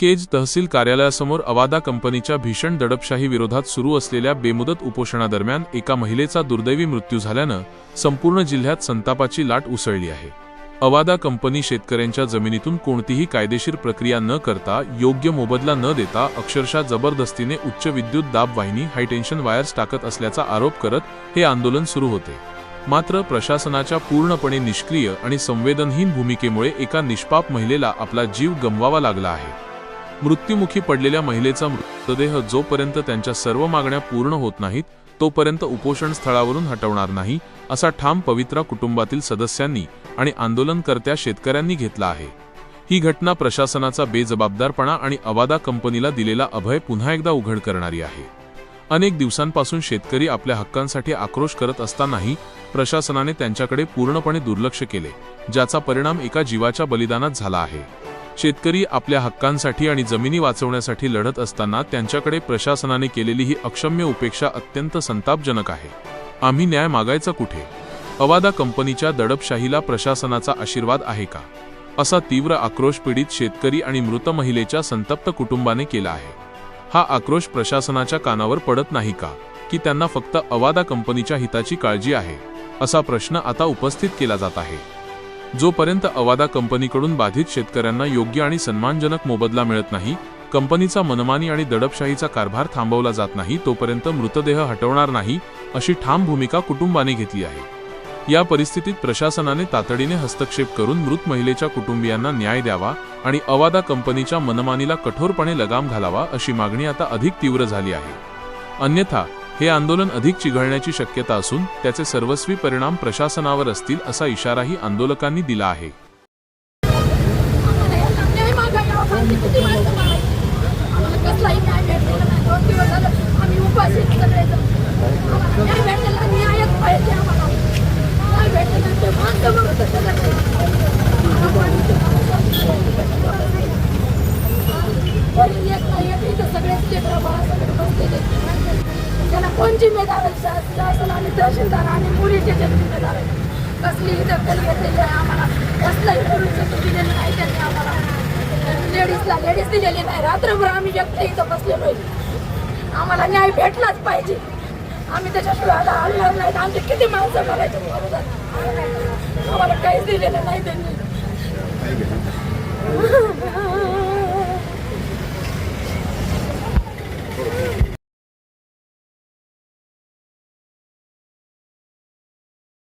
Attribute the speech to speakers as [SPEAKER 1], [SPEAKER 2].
[SPEAKER 1] केज तहसील कार्यालयासमोर अवादा कंपनीच्या भीषण दडपशाही विरोधात सुरू असलेल्या बेमुदत उपोषणादरम्यान एका महिलेचा दुर्दैवी मृत्यू झाल्यानं संपूर्ण जिल्ह्यात संतापाची लाट उसळली आहे. अवादा कंपनी शेतकऱ्यांच्या जमिनीतून कोणतीही कायदेशीर प्रक्रिया न करता योग्य मोबदला न देता अक्षरशः जबरदस्तीने उच्च विद्युत दाब वाहिनी हायटेन्शन वायर्स टाकत असल्याचा आरोप करत हे आंदोलन सुरू होते. मात्र प्रशासनाच्या पूर्णपणे निष्क्रिय आणि संवेदनहीन भूमिकेमुळे एका निष्पाप महिलेला आपला जीव गमवावा लागला आहे. मृत्युमुखी पडलेल्या महिलेचा मृतदेह जोपर्यंत त्यांच्या सर्व मागण्या पूर्ण होत नाहीत तोपर्यंत उपोषण स्थळावरून हटवणार नाही असा ठाम पवित्रा कुटुंबातील सदस्यांनी आणि आंदोलनकर्त्या शेतकऱ्यांनी घेतला आहे. ही घटना प्रशासनाचा बेजबाबदारपणा आणि अवादा कंपनीला दिलेला अभय पुन्हा एकदा उघड करणारी आहे. अनेक दिवसांपासून शेतकरी आपल्या हक्कांसाठी आक्रोश करत असतानाही प्रशासनाने त्यांच्याकडे पूर्णपणे दुर्लक्ष केले ज्याचा परिणाम एका जीवाच्या बलिदानात झाला आहे. शेतकरी आपल्या हक्कांसाठी आणि जमिनी वाचवण्यासाठी लढत असताना त्यांच्याकडे प्रशासनाने केलेली ही अक्षम्य उपेक्षा अत्यंत संतापजनक आहे. आम्ही न्याय मागायचा कुठे? अवादा कंपनीच्या दडपशाहीला प्रशासनाचा आशीर्वाद आहे का? असा तीव्र आक्रोश पीडित शेतकरी आणि मृत महिलेच्या संतप्त कुटुंबाने केला आहे. हा आक्रोश प्रशासनाच्या कानावर पडत नाही का? की त्यांना फक्त अवादा कंपनीच्या हिताची काळजी आहे? असा प्रश्न आता उपस्थित केला जात आहे. जोपर्यंत अवादा कंपनीकडून बाधित शेतकऱ्यांना योग्य आणि सन्मानजनक मोबदला मिळत नाही कंपनीचा मनमानी आणि दडपशाहीचा कारभार थांबवला जात नाही तोपर्यंत मृतदेह हटवणार नाही अशी ठाम भूमिका कुटुंबाने घेतली आहे. या परिस्थितीत प्रशासनाने तातडीने हस्तक्षेप करून मृत महिलेच्या कुटुंबियांना न्याय द्यावा आणि अवादा कंपनीच्या मनमानीला कठोरपणे लगाम घालावा अशी मागणी आता अधिक तीव्र झाली आहे. अन्यथा हे आंदोलन अधिक चिघळण्याची शक्यता असून त्याचे सर्वस्वी परिणाम प्रशासनावर असतील असा इशाराही आंदोलकांनी दिला आहे
[SPEAKER 2] न्याय मागायला आपण किती माणसं मारायची आम्हाला कसलाही न्याय भेटलेला नाही दोन दिवस झालं आम्ही उपाशी आहेत सगळेजण आम्हाला न्याय भेटलेला न्यायच पाहिजे आम्हाला न्याय भेटलेला ते माणसं म्हणत होते कोणी येत नाही येत इथं सगळेच लेकरं बाळा सगळे बसलेले त्याला कोण जिम्मेदार आहे? शासन आणि तहसीलदार आणि पोलीसचे जे जिम्मेदार आहे कसली दखल घेतलेली आहे आम्हाला? कसलाही पोलीस दिलेलं नाही त्यांनी आम्हाला? लेडीजला लेडीज दिलेली नाही. रात्रभर आम्ही व्यक्त इथं बसलेलो आहे. आम्हाला न्याय भेटलाच पाहिजे. आम्ही त्याच्याशिवाय आता हलणार नाहीत आमचे किती माणसं बघायचे आम्हाला काहीच दिलेलं नाही त्यांनी.